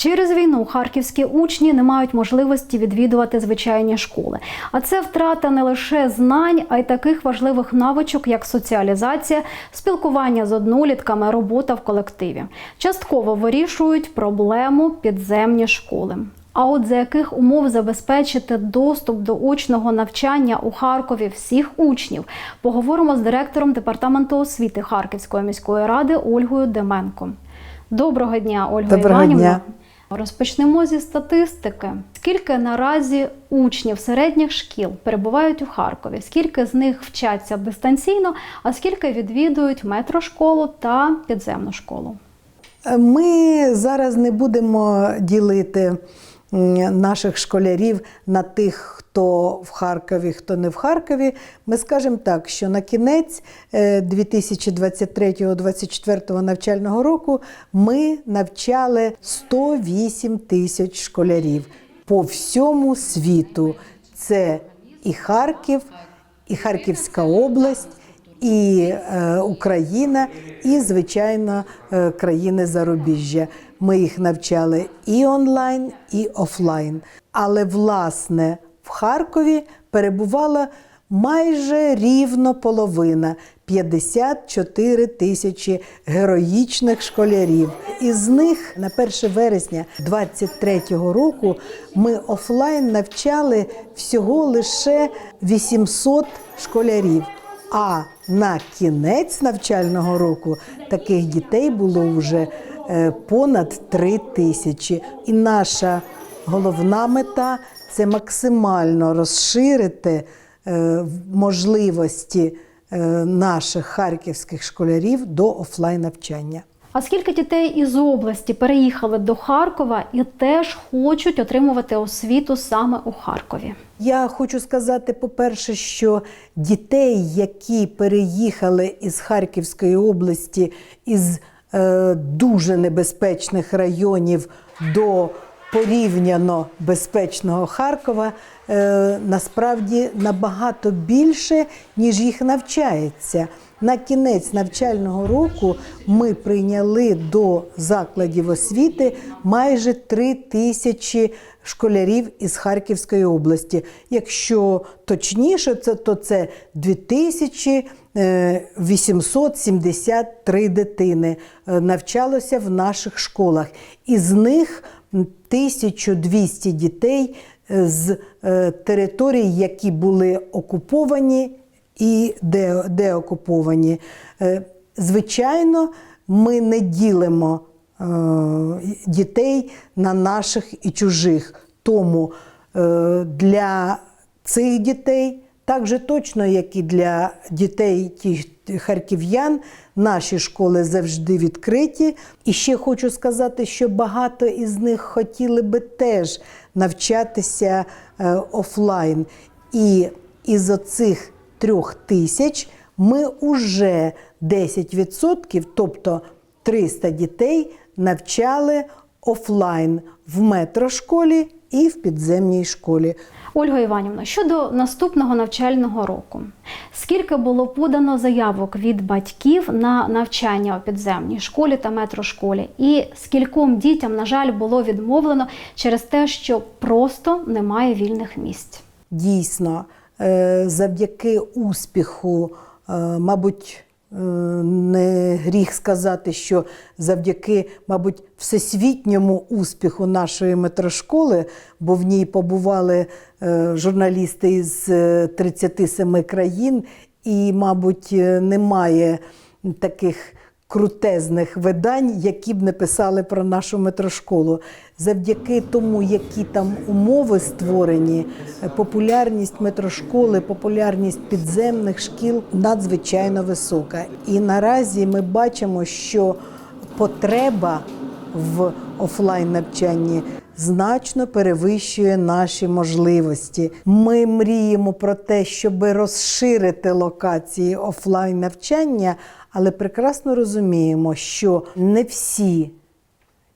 Через війну харківські учні не мають можливості відвідувати звичайні школи. А це втрата не лише знань, а й таких важливих навичок, як соціалізація, спілкування з однолітками, робота в колективі. Частково вирішують проблему підземні школи. А от за яких умов забезпечити доступ до очного навчання у Харкові всіх учнів, поговоримо з директором департаменту освіти Харківської міської ради Ольгою Деменко. Доброго дня, Ольга Доброго Іванівна. дня. Розпочнемо зі статистики. Скільки наразі учнів середніх шкіл перебувають у Харкові? Скільки з них вчаться дистанційно, а скільки відвідують метрошколу та підземну школу? Ми зараз не будемо ділити наших школярів на тих, хто в Харкові, хто не в Харкові. Ми скажемо так, що на кінець е, 2023-2024 навчального року ми навчали 108 тисяч школярів по всьому світу. Це і Харків, і Харківська область. І е, Україна, і, звичайно, е, країни зарубіжжя. Ми їх навчали і онлайн, і офлайн. Але, власне, в Харкові перебувала майже рівно половина 54 тисячі героїчних школярів. Із них на 1 вересня 23-го року ми офлайн навчали всього лише 800 школярів. А на кінець навчального року таких дітей було вже е, понад 3 тисячі. І наша головна мета це максимально розширити е, можливості е, наших харківських школярів до офлайн навчання. А скільки дітей із області переїхали до Харкова і теж хочуть отримувати освіту саме у Харкові? Я хочу сказати, по-перше, що дітей, які переїхали із Харківської області із е, дуже небезпечних районів до порівняно безпечного Харкова, е, насправді набагато більше, ніж їх навчається. На кінець навчального року ми прийняли до закладів освіти майже 3 тисячі школярів із Харківської області. Якщо точніше, це то це 2873 дитини е, навчалося в наших школах. Із них 1200 дітей е, з е, територій, які були окуповані і де, де окуповані. Е, Звичайно, ми не ділимо дітей на наших і чужих. Тому для цих дітей, так же точно, як і для дітей тих харків'ян, наші школи завжди відкриті. І ще хочу сказати, що багато із них хотіли би теж навчатися е, офлайн. І із оцих трьох тисяч ми уже 10%, тобто 300 дітей, навчали офлайн в метрошколі і в підземній школі. Ольга Іванівна, щодо наступного навчального року, скільки було подано заявок від батьків на навчання у підземній школі та метрошколі, і скільком дітям, на жаль, було відмовлено через те, що просто немає вільних місць? Дійсно, е, завдяки успіху, е, мабуть, не гріх сказати, що завдяки, мабуть, всесвітньому успіху нашої метрошколи, бо в ній побували е, журналісти із е, 37 країн, і, мабуть, е, немає таких крутезних видань, які б не писали про нашу метрошколу. Завдяки тому, які там умови створені, е, популярність метрошколи, популярність підземних шкіл надзвичайно висока. І наразі ми бачимо, що потреба в офлайн навчанні значно перевищує наші можливості. Ми мріємо про те, щоб розширити локації офлайн навчання, але прекрасно розуміємо, що не всі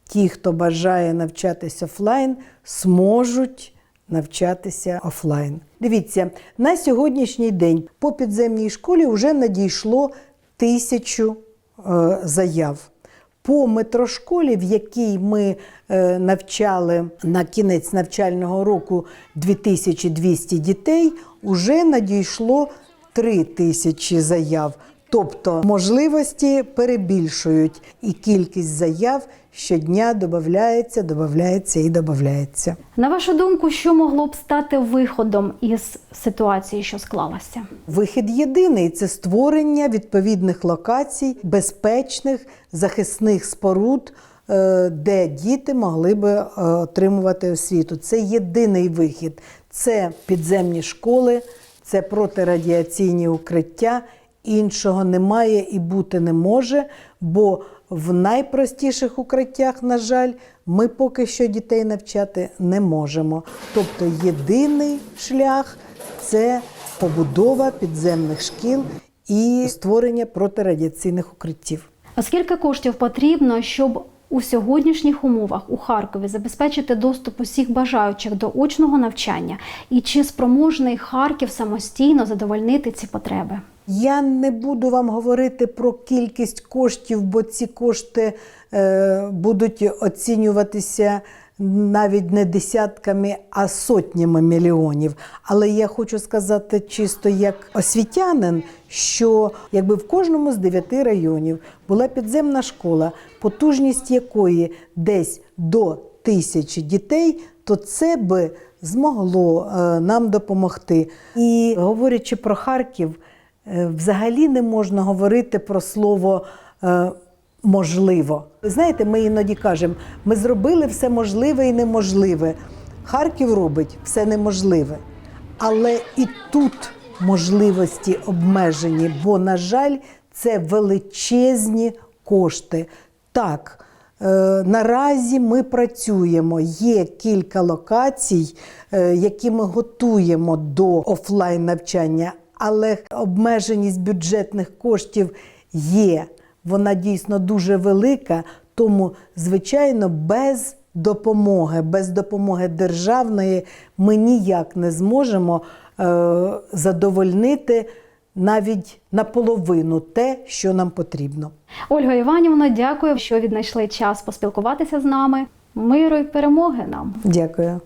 ті, хто бажає навчатися офлайн, зможуть навчатися офлайн. Дивіться, на сьогоднішній день по підземній школі вже надійшло тисячу е, заяв. По метрошколі, в якій ми е, навчали на кінець навчального року 2200 дітей, уже надійшло 3 тисячі заяв. Тобто можливості перебільшують, і кількість заяв щодня додається, додається і додається. На вашу думку, що могло б стати виходом із ситуації, що склалася? Вихід єдиний це створення відповідних локацій, безпечних захисних споруд, е, де діти могли би е, отримувати освіту. Це єдиний вихід. Це підземні школи, це протирадіаційні укриття. Іншого немає і бути не може, бо в найпростіших укриттях, на жаль, ми поки що дітей навчати не можемо. Тобто єдиний шлях це побудова підземних шкіл і створення протирадіаційних укриттів. А скільки коштів потрібно, щоб у сьогоднішніх умовах у Харкові забезпечити доступ усіх бажаючих до очного навчання? І чи спроможний Харків самостійно задовольнити ці потреби? Я не буду вам говорити про кількість коштів, бо ці кошти е, будуть оцінюватися навіть не десятками, а сотнями мільйонів. Але я хочу сказати чисто як освітянин, що якби в кожному з дев'яти районів була підземна школа, потужність якої десь до тисячі дітей, то це би змогло е, нам допомогти. І говорячи про Харків. Е, Взагалі не можна говорити про слово е, можливо. Ви знаєте, ми іноді кажемо, ми зробили все можливе і неможливе. Харків робить все неможливе. Але і тут можливості обмежені, бо, на жаль, це величезні кошти. Так, е, наразі ми працюємо. Є кілька локацій, які ми готуємо до офлайн навчання, але обмеженість бюджетних коштів є. Вона дійсно дуже велика, тому, звичайно, без допомоги, без допомоги державної ми ніяк не зможемо е, задовольнити навіть наполовину те, що нам потрібно. Ольга Іванівна, дякую, що віднайшли час поспілкуватися з нами. Миру і перемоги нам! Дякую.